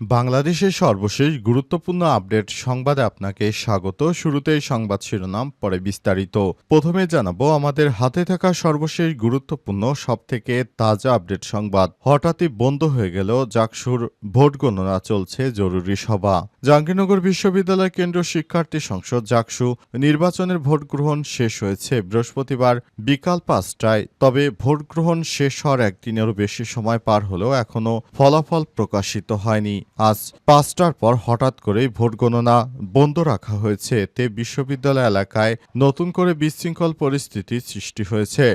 বাংলাদেশের সর্বশেষ গুরুত্বপূর্ণ আপডেট সংবাদে আপনাকে স্বাগত। শুরুতেই সংবাদ শিরোনাম, পরে বিস্তারিত। প্রথমে জানাব, আমাদের হাতে থাকা সর্বশেষ গুরুত্বপূর্ণ, সবথেকে তাজা আপডেট সংবাদ। হঠাৎই বন্ধ হয়ে গেল জাকসুর ভোট গণনা চলছে জরুরি সভা। জাহাঙ্গীরনগর বিশ্ববিদ্যালয় কেন্দ্র শিক্ষার্থী সংসদ জাকসু নির্বাচনের ভোট গ্রহণ শেষ হয়েছে বৃহস্পতিবার বিকাল পাঁচটায়। তবে ভোট গ্রহণ শেষ হওয়ার একদিনেরও বেশি সময় পার হলেও এখনও ফলাফল প্রকাশিত হয়নি। আজ পাঁচটার পর হঠাৎ করেই ভোট গণনা বন্ধ রাখা হয়েছে। এতে বিশ্ববিদ্যালয় এলাকায় নতুন করে বিশৃঙ্খল পরিস্থিতি সৃষ্টি হয়েছে।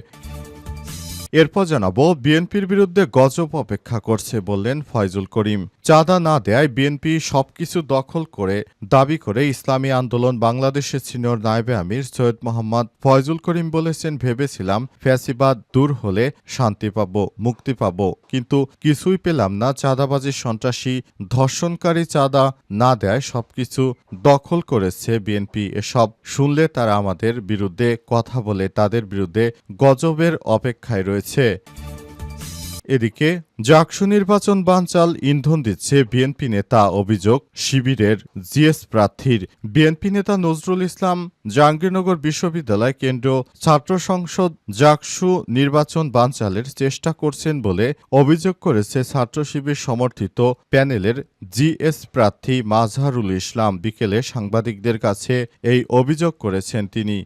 এরপর জানাব, বিএনপির বিরুদ্ধে গজব অপেক্ষা করছে বললেন ফয়জুল করিম। চাঁদা না দেয় বিএনপি সবকিছু দখল করে দাবি করে ইসলামী আন্দোলন বাংলাদেশের সিনিয়র নায়েবে আমির সৈয়দ মোহাম্মদ ফয়জুল করিম বলেছেন, ভেবেছিলাম ফ্যাসিবাদ দূর হলে শান্তি পাব, মুক্তি পাব। কিন্তু কিছুই পেলাম না চাঁদাবাজি, সন্ত্রাসী, ধর্ষণকারী চাঁদা না দেয় সবকিছু দখল করেছে বিএনপি। এসব শুনলে তারা আমাদের বিরুদ্ধে কথা বলে, তাদের বিরুদ্ধে গজবের অপেক্ষায় রয়েছে। এদিকে জাকসু নির্বাচন বানচাল ইন্ধন দিচ্ছে বিএনপি নেতা অভিযোগ শিবিরের জিএস প্রার্থীর। বিএনপি নেতা নজরুল ইসলাম জাহাঙ্গীরনগর বিশ্ববিদ্যালয় কেন্দ্র ছাত্র সংসদ জাকসু নির্বাচন বানচালের চেষ্টা করছেন বলে অভিযোগ করেছে ছাত্র শিবির সমর্থিত প্যানেলের জিএস প্রার্থী মাজহারুল ইসলাম। বিকেলে সাংবাদিকদের কাছে এই অভিযোগ করেছেন তিনি।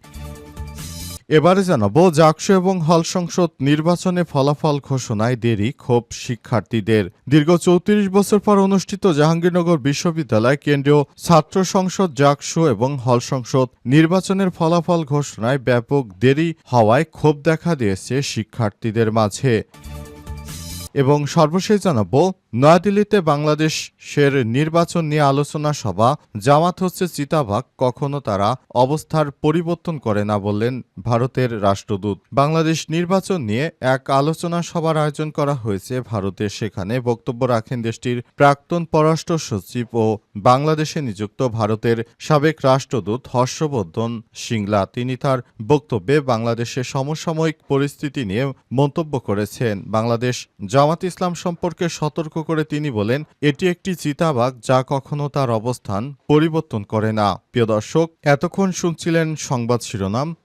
এবারে জানাব, জাকসু এবং হল সংসদ নির্বাচনে ফলাফল ঘোষণায় দেরি ক্ষোভ শিক্ষার্থীদের। দীর্ঘ চৌত্রিশ বছর পর অনুষ্ঠিত জাহাঙ্গীরনগর বিশ্ববিদ্যালয় কেন্দ্রীয় ছাত্র সংসদ জাকসু এবং হল সংসদ নির্বাচনের ফলাফল ঘোষণায় ব্যাপক দেরি হওয়ায় ক্ষোভ দেখা দিয়েছে শিক্ষার্থীদের মাঝে। এবং সর্বশেষ জানাব নয়াদিল্লিতে বাংলাদেশের নির্বাচন নিয়ে আলোচনা সভা, জামাত হচ্ছে চিতাভাগ কখনো তারা অবস্থার পরিবর্তন করে না বললেন ভারতের রাষ্ট্রদূত। বাংলাদেশ নির্বাচন নিয়ে এক আলোচনা সভার আয়োজন করা হয়েছে ভারতে, সেখানে বক্তব্য রাখেন দেশটির প্রাক্তন পররাষ্ট্র সচিব ও বাংলাদেশে নিযুক্ত ভারতের সাবেক রাষ্ট্রদূত হর্ষবর্ধন সিংলা। তিনি তার বক্তব্যে বাংলাদেশের সমসাময়িক পরিস্থিতি নিয়ে মন্তব্য করেছেন। বাংলাদেশ জামাত ইসলাম সম্পর্কে সতর্ক করে তিনি বলেন, এটি একটি চিতাবাঘ যা কখনো তার অবস্থান পরিবর্তন করে না। প্রিয় দর্শক, এতক্ষণ শুনছিলেন সংবাদ শিরোনাম।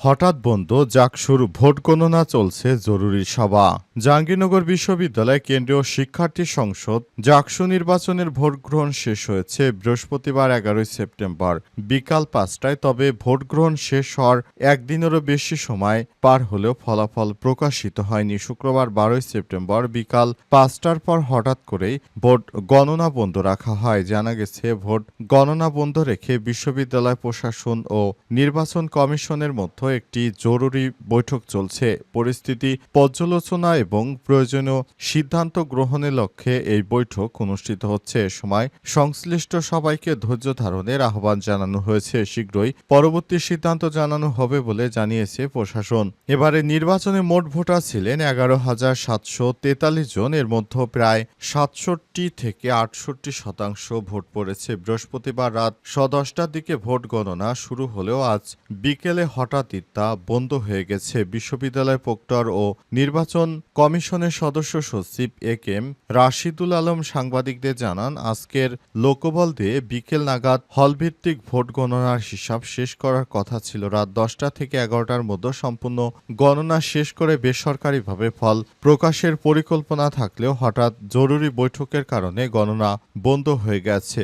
হঠাৎ বন্ধ জাকসুর ভোট গণনা চলছে, জরুরি সভা। জাহাঙ্গীরনগর বিশ্ববিদ্যালয় কেন্দ্রীয় শিক্ষার্থী সংসদ, জাকসু নির্বাচনের ভোট গ্রহণ শেষ হয়েছে বৃহস্পতিবার এগারোই সেপ্টেম্বর। বিকাল পাঁচটায়, তবে ভোট গ্রহণ শেষ হওয়ার একদিনেরও বেশি সময় পার হলেও ফলাফল প্রকাশিত হয়নি। শুক্রবার বারোই সেপ্টেম্বর বিকাল পাঁচটার পর হঠাৎ করেই ভোট গণনা বন্ধ রাখা হয়। জানা গেছে, ভোট গণনা বন্ধ রেখে বিশ্ববিদ্যালয় প্রশাসন ও নির্বাচন কমিশনের মধ্যে একটি জরুরি বৈঠক চলছে। পরিস্থিতি পর্যালোচনা এবং প্রয়োজনীয় সিদ্ধান্ত গ্রহণের লক্ষ্যে এই বৈঠক অনুষ্ঠিত হচ্ছে। এ সময় সংশ্লিষ্ট সবাইকে ধৈর্য ধারণের আহ্বান জানানো হয়েছে। শীঘ্রই পরবর্তী সিদ্ধান্ত জানানো হবে বলে জানিয়েছে প্রশাসন। এবারে নির্বাচনে মোট ভোটার ছিলেন এগারো হাজার সাতশো তেতাল্লিশ জন। এর মধ্যে প্রায় সাতষট্টি থেকে আটষট্টি শতাংশ ভোট পড়েছে। বৃহস্পতিবার রাত সদশটার দিকে ভোট গণনা শুরু হলেও আজ বিকেলে হঠাৎই তা বন্ধ হয়ে গেছে। বিশ্ববিদ্যালয় প্রক্টর ও নির্বাচন কমিশনের সদস্য সচিব এ কেম রাশিদুল আলম সাংবাদিকদের জানান, আজকের লোকবল দিয়ে বিকেল নাগাদ হলভিত্তিক ভোট গণনার হিসাব শেষ করার কথা ছিল। রাত দশটা থেকে এগারোটার মধ্যে সম্পূর্ণ গণনা শেষ করে বেসরকারিভাবে ফল প্রকাশের পরিকল্পনা থাকলেও হঠাৎ জরুরি বৈঠকের কারণে গণনা বন্ধ হয়ে গেছে।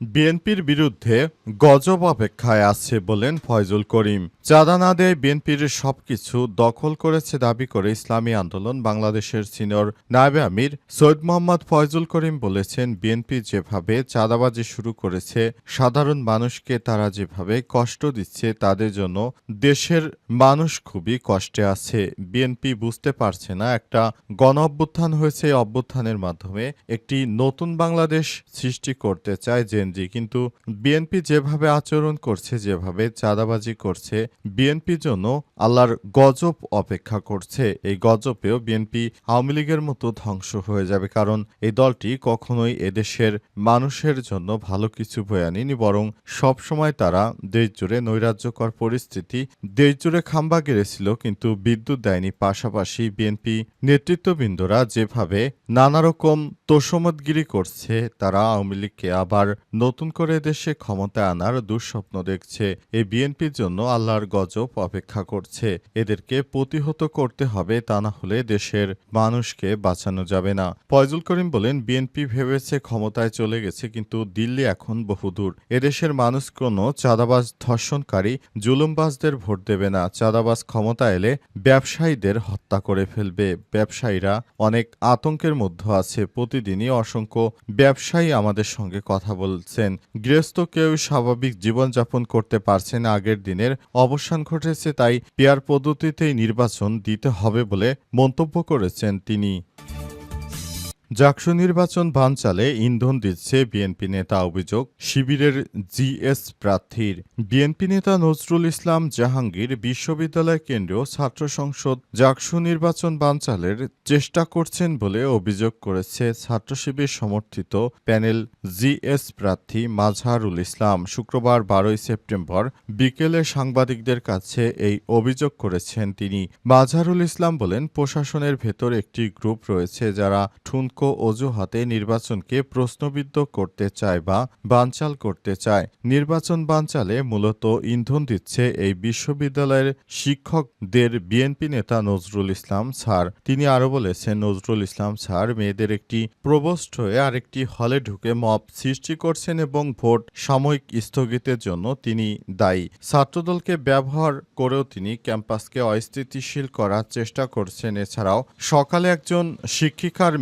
বিএনপির বিরুদ্ধে গজব অপেক্ষায় আছে বলেন ফয়জুল করিম। চাঁদা না দেয় বিএনপির সবকিছু দখল করেছে দাবি করে ইসলামী আন্দোলন বাংলাদেশের সিনিয়র নায়েবে আমির সৈয়দ মোহাম্মদ ফয়জুল করিম বলেছেন, বিএনপি যেভাবে চাঁদাবাজি শুরু করেছে, সাধারণ মানুষকে তারা যেভাবে কষ্ট দিচ্ছে, তাদের জন্য দেশের মানুষ খুবই কষ্টে আছে। বিএনপি বুঝতে পারছে না, একটা গণ অভ্যুত্থান হয়েছে অভ্যুত্থানের মাধ্যমে একটি নতুন বাংলাদেশ সৃষ্টি করতে চায় জেনজি কিন্তু বিএনপি যেভাবে আচরণ করছে, যেভাবে চাঁদাবাজি করছে, বিএনপির জন্য আল্লাহর গজব অপেক্ষা করছে। এই গজবেও বিএনপি আওয়ামী লীগের মতো ধ্বংস হয়ে যাবে, কারণ এই দলটি কখনোই এদেশের মানুষের জন্য ভালো কিছু বয়ে আনেনি, বরং সবসময় তারা দেশ জুড়ে নৈরাজ্যকর পরিস্থিতি দেশ জুড়ে খাম্বা গেড়েছিল, কিন্তু বিদ্যুৎ দেয়নি। পাশাপাশি বিএনপি নেতৃত্ববৃন্দরা যেভাবে নানা রকম তোষমতগিরি করছে, তারা আওয়ামী লীগকে আবার নতুন করে দেশে ক্ষমতা আনার দুঃস্বপ্ন দেখছে। এই বিএনপির জন্য আল্লাহর গজব অপেক্ষা করছে। এদেরকে প্রতিহত করতে হবে তা না হলে দেশের মানুষকে বাঁচানো যাবে না। ফয়জুল করিম বলেন, বিএনপি ভেবেছে ক্ষমতায় চলে গেছে, কিন্তু দিল্লি এখন বহুদূর। এদেশের মানুষ কোনো চাঁদাবাজ, ধর্ষণকারী, জুলুমবাজদের ভোট দেবে না। চাঁদাবাজ ক্ষমতা এলে ব্যবসায়ীদের হত্যা করে ফেলবে। ব্যবসায়ীরা অনেক আতঙ্কের মধ্যে আছে। প্রতিদিনই অসংখ্য ব্যবসায়ী আমাদের সঙ্গে কথা বলছেন গৃহস্থ কেউ স্বাভাবিক জীবনযাপন করতে পারছে না আগের দিনের অবসান ঘটেছে, তাই পেয়ার পদ্ধতিতেই নির্বাচন দিতে হবে বলে মন্তব্য করেছেন তিনি। জাকসু নির্বাচন বানচালে ইন্ধন দিচ্ছে বিএনপি নেতা অভিযোগ, শিবিরের জিএস প্রার্থীর। বিএনপি নেতা নজরুল ইসলাম জাহাঙ্গীর বিশ্ববিদ্যালয় কেন্দ্রীয় ছাত্র সংসদ জাকসু নির্বাচন বানচালের চেষ্টা করছেন বলে অভিযোগ করেছে ছাত্র শিবির সমর্থিত প্যানেল জিএস প্রার্থী মাজহারুল ইসলাম। শুক্রবার বারোই সেপ্টেম্বর বিকেলে সাংবাদিকদের কাছে এই অভিযোগ করেছেন তিনি। মাজহারুল ইসলাম বলেন, প্রশাসনের ভেতর একটি গ্রুপ রয়েছে যারা ঠুনকো অজুহাতে নির্বাচনকে প্রশ্নবিদ্ধ করতে চায় বা বানচাল করতে চায়। নির্বাচন বানচালে মূলত ইন্ধন দিচ্ছে এই বিশ্ববিদ্যালয়ের শিক্ষকদের বিএনপি নেতা নজরুল ইসলাম স্যার। তিনি আরও বলেছেন, নজরুল ইসলাম স্যার, মেয়েদের একটি প্রবোস্ট হয়ে আরেকটি হলে ঢুকে মব সৃষ্টি করছেন এবং ভোট সাময়িক স্থগিতের জন্য তিনি দায়ী। ছাত্রদলকে ব্যবহার করেও তিনি ক্যাম্পাসকে অস্থিতিশীল করার চেষ্টা করছেন। এছাড়াও সকালে একজন শিক্ষিকার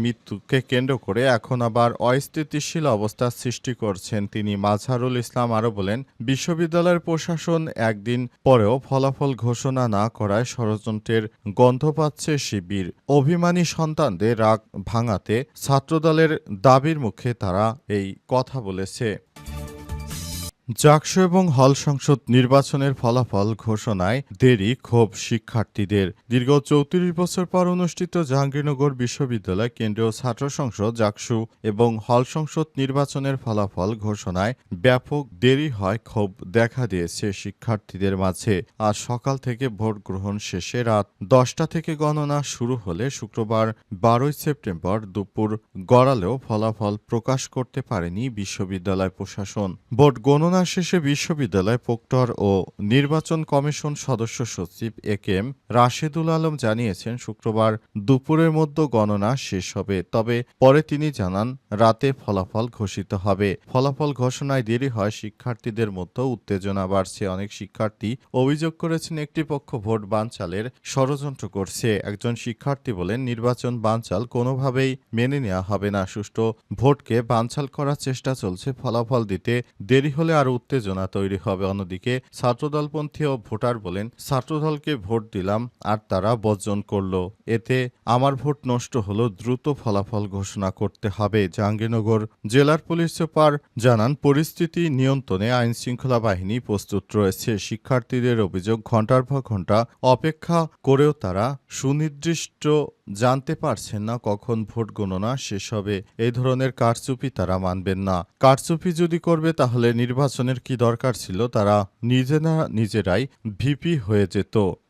মৃত্যুকে কেন্দ্র করে এখন আবার অস্থিতিশীল অবস্থা সৃষ্টি করছেন তিনি। মাঝহারুল ইসলাম আরও বলেন, বিশ্ববিদ্যালয়ের প্রশাসন একদিন পরেও ফলাফল ঘোষণা না করায় ষড়যন্ত্রের গন্ধ পাচ্ছে শিবির। অভিমানী সন্তানদের রাগ ভাঙাতে ছাত্রদলের দাবির মুখে তারা এই কথা বলেছে। জাকসু এবং হল সংসদ নির্বাচনের ফলাফল ঘোষণায় দেরি ক্ষোভ শিক্ষার্থীদের। দীর্ঘ চৌত্রিশ বছর পর অনুষ্ঠিত জাহাঙ্গীরনগর বিশ্ববিদ্যালয় কেন্দ্রীয় ছাত্র সংসদ জাকসু এবং হল সংসদ নির্বাচনের ফলাফল ঘোষণায় ব্যাপক দেরি হয় ক্ষোভ দেখা দিয়েছে শিক্ষার্থীদের মাঝে। আজ সকাল থেকে ভোট গ্রহণ শেষে রাত দশটা থেকে গণনা শুরু হলে শুক্রবার বারোই সেপ্টেম্বর দুপুর গড়ালেও ফলাফল প্রকাশ করতে পারেনি বিশ্ববিদ্যালয় প্রশাসন। ভোট গণনা শেষে বিশ্ববিদ্যালয় প্রক্টর ও নির্বাচন কমিশন সদস্য সচিব A K M Rashedul Alam জানিয়েছেন, শুক্রবার দুপুরের মধ্যে গণনা শেষ হবে, তবে পরে তিনি জানান, রাতে ফলাফল ঘোষিত হবে। ফলাফল ঘোষণায় দেরি হয়, শিক্ষার্থীদের মধ্যে উত্তেজনা বাড়ছে। অনেক শিক্ষার্থী অভিযোগ করেছেন, একটি পক্ষ ভোট বানচালের ষড়যন্ত্র করছে। একজন শিক্ষার্থী বলেন, নির্বাচন বানচাল কোনোভাবেই মেনে নেওয়া হবে না। সুষ্ঠু ভোটকে বানচাল করার চেষ্টা চলছে। ফলাফল দিতে দেরি হলে আরও উত্তেজনা তৈরি হবে। অন্যদিকে ছাত্রদলপন্থী ও ভোটার বলেন, ছাত্রদলকে ভোট দিলাম আর তারা বর্জন করল। এতে আমার ভোট নষ্ট হলো, দ্রুত ফলাফল ঘোষণা করতে হবে। জাহাঙ্গীরনগর জেলার পুলিশ সুপার জানান, পরিস্থিতি নিয়ন্ত্রণে আইন শৃঙ্খলা বাহিনী প্রস্তুত রয়েছে। শিক্ষার্থীদের অভিযোগ ঘণ্টার পর ঘণ্টা অপেক্ষা করেও তারা সুনির্দিষ্ট জানতে পারছেন না কখন ভোট গণনা শেষ হবে। এ ধরনের কারচুপি তারা মানবেন না। কারচুপি যদি করবে, তাহলে নির্বাচনের কি দরকার ছিল? তারা নিজেরা, নিজেরাই ভিপি হয়ে যেত।